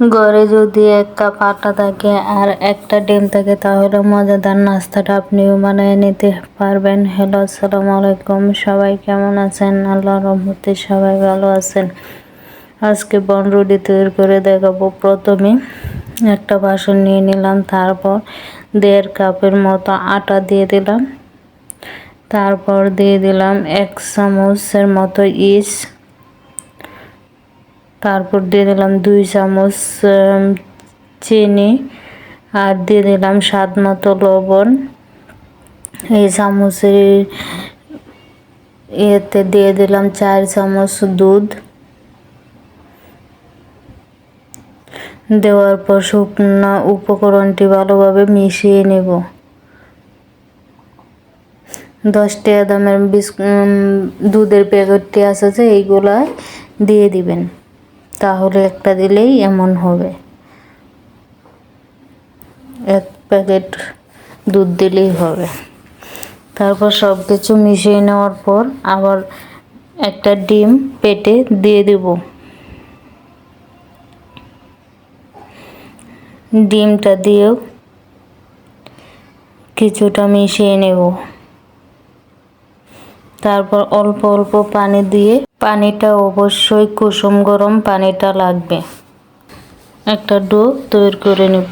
ঘরে যদি এক কাপ আটা থাকে আর একটা ডিম থাকে, তাহলে মজাদার নাস্তাটা আপনিও বানিয়ে নিতে পারবেন। হ্যালো, আসসালামু আলাইকুম। সবাই কেমন আছেন? আল্লাহ রহমতে সবাই ভালো আছেন। আজকে বনরুটি তৈরি করে দেখাবো। প্রথমে একটা বাসন নিয়ে নিলাম, তারপর দেড় কাপের মতো আটা দিয়ে দিলাম। তারপর দিয়ে দিলাম এক চামচের মতো ইস তারপর দিয়ে দিলাম দুই চামচ চিনি আর দিয়ে দিলাম স্বাদ মতো লবণ। এই চামচের ইয়েতে দিয়ে দিলাম চার চামচ দুধ। দেওয়ার পর শুকনো উপকরণটি ভালোভাবে মিশিয়ে নেব। দশটি দামের বিস্কুট দুধের প্যাকেটটি আছে যে, এইগুলা দিয়ে দিবেন। তাহলে একটা দিলেই এমন হবে। এক প্যাকেট দুধ দিলেই হবে। তারপর সব কিছু মিশিয়ে নেওয়ার পর আবার একটা ডিম পেটে দিয়ে দেব। ডিমটা দিয়েও কিছুটা মিশিয়ে নেব। তারপর অল্প অল্প পানি দিয়ে পানিটা অবশ্যই কুসুম গরম পানিটা লাগবে। একটা ডো তৈরি করে নেব।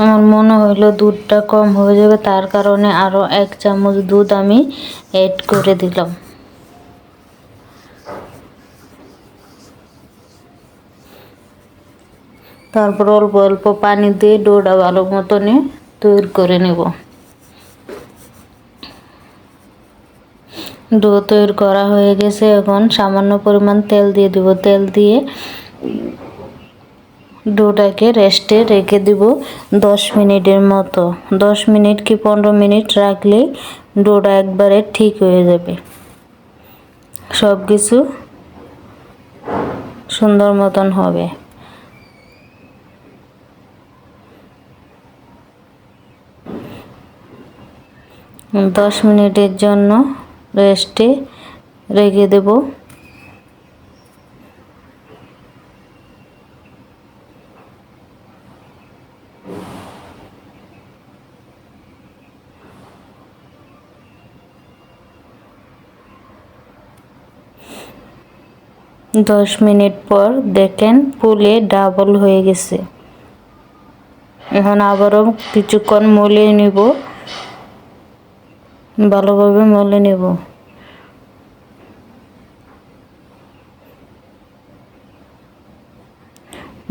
আমার মনে হইল দুধটা কম হয়ে যাবে, তার কারণে আরও এক চামচ দুধ আমি অ্যাড করে দিলাম। তারপর অল্প অল্প পানি দিয়ে ডোটা ভালো মতনে তৈরি করে নেব। ডো তৈরি করা হয়ে গেছে। এখন সামান্য পরিমাণ তেল দিয়ে দিব। তেল দিয়ে ডোটাকে রেস্টে রেখে দিব দশ মিনিটের মতো। দশ মিনিট কি পনেরো মিনিট রাখলেই ডোটা একবারে ঠিক হয়ে যাবে। সব কিছু সুন্দর মতন হবে। দশ মিনিটের জন্য রেস্টে রেখে দেব। দশ মিনিট পর দেখেন ফুলে ডাবল হয়ে গেছে। এখন আবারও কিছুক্ষণ মলিয়ে নিব। ভালোভাবে মলে নেব।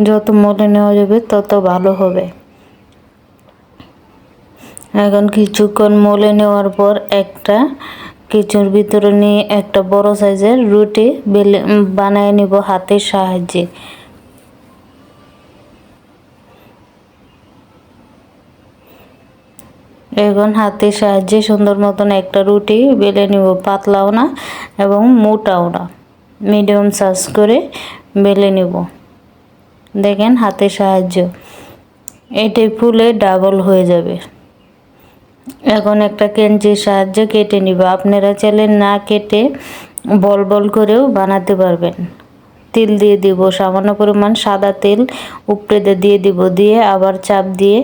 যত মলে নেওয়া যাবে, তত ভালো হবে। এখন কিছুক্ষণ মলে নেওয়ার পর একটা কিছুর ভিতরে নিয়ে একটা বড় সাইজের রুটি বেলে বানিয়ে নিব হাতের সাহায্যে। এখন হাতের সাহায্যে সুন্দর মতন একটা রুটি বেলে নিব, পাতলাও না এবং মোটাও না। মিডিয়াম সাইজ করে বেলে নিব। দেখেন হাতের সাহায্য। এটাই ফুলে ডাবল হয়ে যাবে। এখন একটা কেঞ্চির সাহায্যে কেটে নিব। আপনারা চাইলে না কেটে বল বল করেও বানাতে পারবেন। তেল দিয়ে দিব, সামান্য পরিমাণ সাদা তেল উপরে দিয়ে দিব। দিয়ে আবার চাপ দিয়ে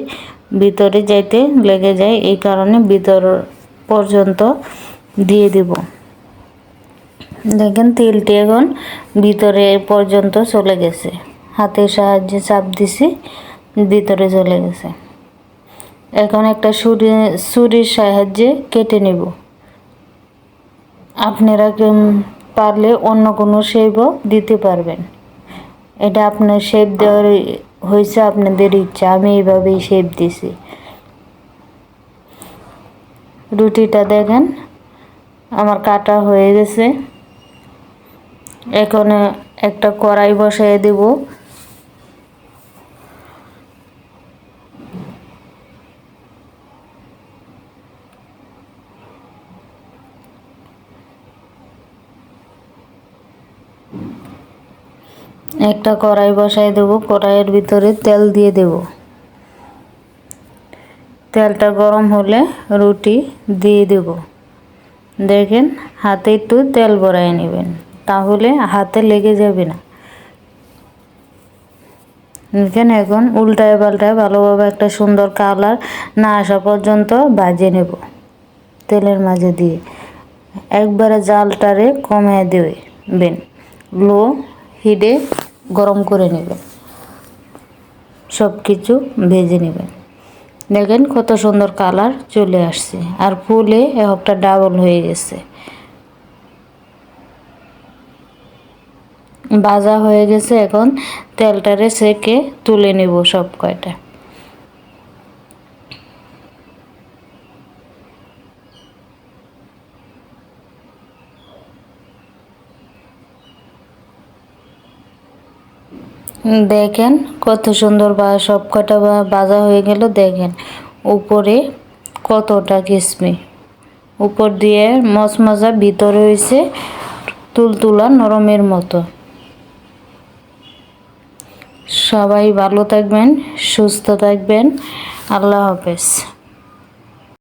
ভিতরে যাইতে লেগে যায়, এই কারণে ভিতর পর্যন্ত দিয়ে দিব। দেখেন, তেলটি এখন ভিতরে পর্যন্ত চলে গেছে। হাতের সাহায্যে চাপ দিছি, ভিতরে চলে গেছে। এখন একটা ছুরি ছুরির সাহায্যে কেটে নেব। আপনারা পারলে অন্য কোনো শেপও দিতে পারবেন। এটা আপনার শেপ দেওয়ার হয়েছে আপনাদের ইচ্ছা, আমি এইভাবেই শেপ দিছি। রুটিটা দেখেন, আমার কাটা হয়ে গেছে। এখন একটা কড়াই বসাই দেব। একটা কড়াই বসাই দেব, কড়াইয়ের ভিতরে তেল দিয়ে দেব। তেলটা গরম হলে রুটি দিয়ে দেব। দেখেন, হাতে একটু তেল ভরাই নেবেন, তাহলে হাতে লেগে যাবে না। এখানে এখন উল্টায় পাল্টায় ভালোভাবে একটা সুন্দর কালার না আসা পর্যন্ত ভাজে নেব তেলের মাঝে দিয়ে। একবারে জালটারে কমিয়ে দেবেন। লো হিটে গরম করে নেবেন সব কিছু ভেজে নেবেন দেখেন কত সুন্দর কালার চলে আসছে। আর ফুলে একটা ডাবল হয়ে গেছে। ভাজা হয়ে গেছে এখন তেলটারে সেকে তুলে নেব সব কয়টা। দেখেন কত সুন্দর বা সব কটা বাজা হয়ে গেল, দেখেন। উপরে কতটা কিসমি। উপর দিয়ে মচমচা ভিতরে হয়েছে তুলতুলা নরমের মতো। সবাই ভালো থাকবেন, সুস্থ থাকবেন। আল্লাহ হাফেজ।